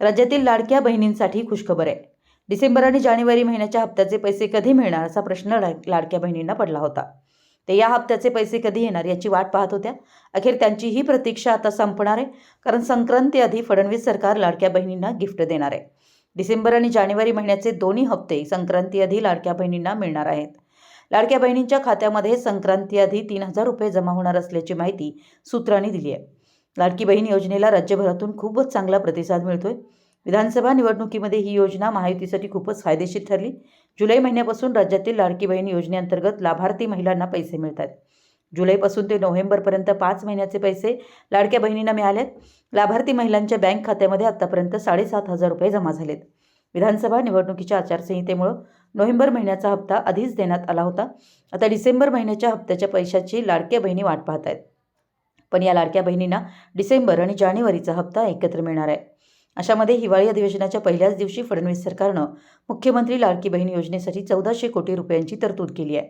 राज्यातील लाडक्या बहिणींसाठी खुशखबर आहे. डिसेंबर आणि जानेवारी महिन्याच्या हप्त्याचे पैसे कधी मिळणार असा प्रश्न लाडक्या बहिणींना पडला होता. ते या हप्त्याचे पैसे कधी येणार याची वाट पाहत होत्या. अखेर त्यांची ही प्रतीक्षा आता संपणार आहे कारण संक्रांती आधी फडणवीस सरकार लाडक्या बहिणींना गिफ्ट देणार आहे. डिसेंबर आणि जानेवारी महिन्याचे दोन्ही हप्ते संक्रांती आधी लाडक्या बहिणींना मिळणार आहेत. लाडक्या बहिणींच्या खात्यामध्ये संक्रांती आधी तीन हजार रुपये जमा होणार असल्याची माहिती सूत्रांनी दिली आहे. लाडकी बहीण योजनेला राज्यभरातून खूपच चांगला प्रतिसाद मिळतोय. विधानसभा निवडणुकीमध्ये ही योजना महायुतीसाठी खूपच फायदेशीर ठरली. जुलै महिन्यापासून राज्यातील लाडकी बहीण योजनेअंतर्गत लाभार्थी महिलांना पैसे मिळतात जुलैपासून ते नोव्हेंबरपर्यंत पाच महिन्याचे पैसे लाडक्या बहिणींना मिळालेत. लाभार्थी महिलांच्या बँक खात्यामध्ये आतापर्यंत साडेसात हजार रुपये जमा झालेत. विधानसभा निवडणुकीच्या आचारसंहितेमुळं नोव्हेंबर महिन्याचा हप्ता आधीच देण्यात आला होता. आता डिसेंबर महिन्याच्या हप्त्याच्या पैशाची लाडक्या बहिणी वाट पाहत आहेत पण या लाडक्या बहिणींना डिसेंबर आणि जानेवारीचा हप्ता एकत्र मिळणार आहे. अशामध्ये हिवाळी अधिवेशनाच्या पहिल्याच दिवशी फडणवीस सरकारनं मुख्यमंत्री लाडकी बहीण योजनेसाठी चौदाशे कोटी रुपयांची तरतूद केली आहे.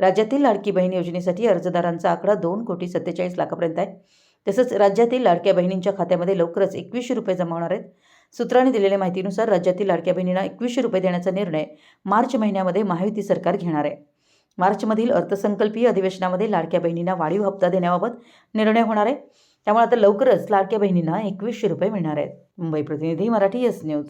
राज्यातील लाडकी बहीण योजनेसाठी अर्जदारांचा आकडा दोन कोटी सत्तेचाळीस लाखापर्यंत आहे. तसंच राज्यातील लाडक्या बहिणींच्या खात्यामध्ये लवकरच एकवीसशे रुपये जमा होणार आहेत. सूत्रांनी दिलेल्या माहितीनुसार राज्यातील लाडक्या बहिणींना एकवीसशे रुपये देण्याचा निर्णय मार्च महिन्यामध्ये महायुती सरकार घेणार आहे. मार्चमधील अर्थसंकल्पीय अधिवेशनामध्ये लाडक्या बहिणींना वाढीव हप्ता देण्याबाबत निर्णय होणार आहे. त्यामुळे आता लवकरच लाडक्या बहिणींना एकवीसशे रुपये मिळणार आहेत. मुंबई प्रतिनिधी मराठी एस न्यूज.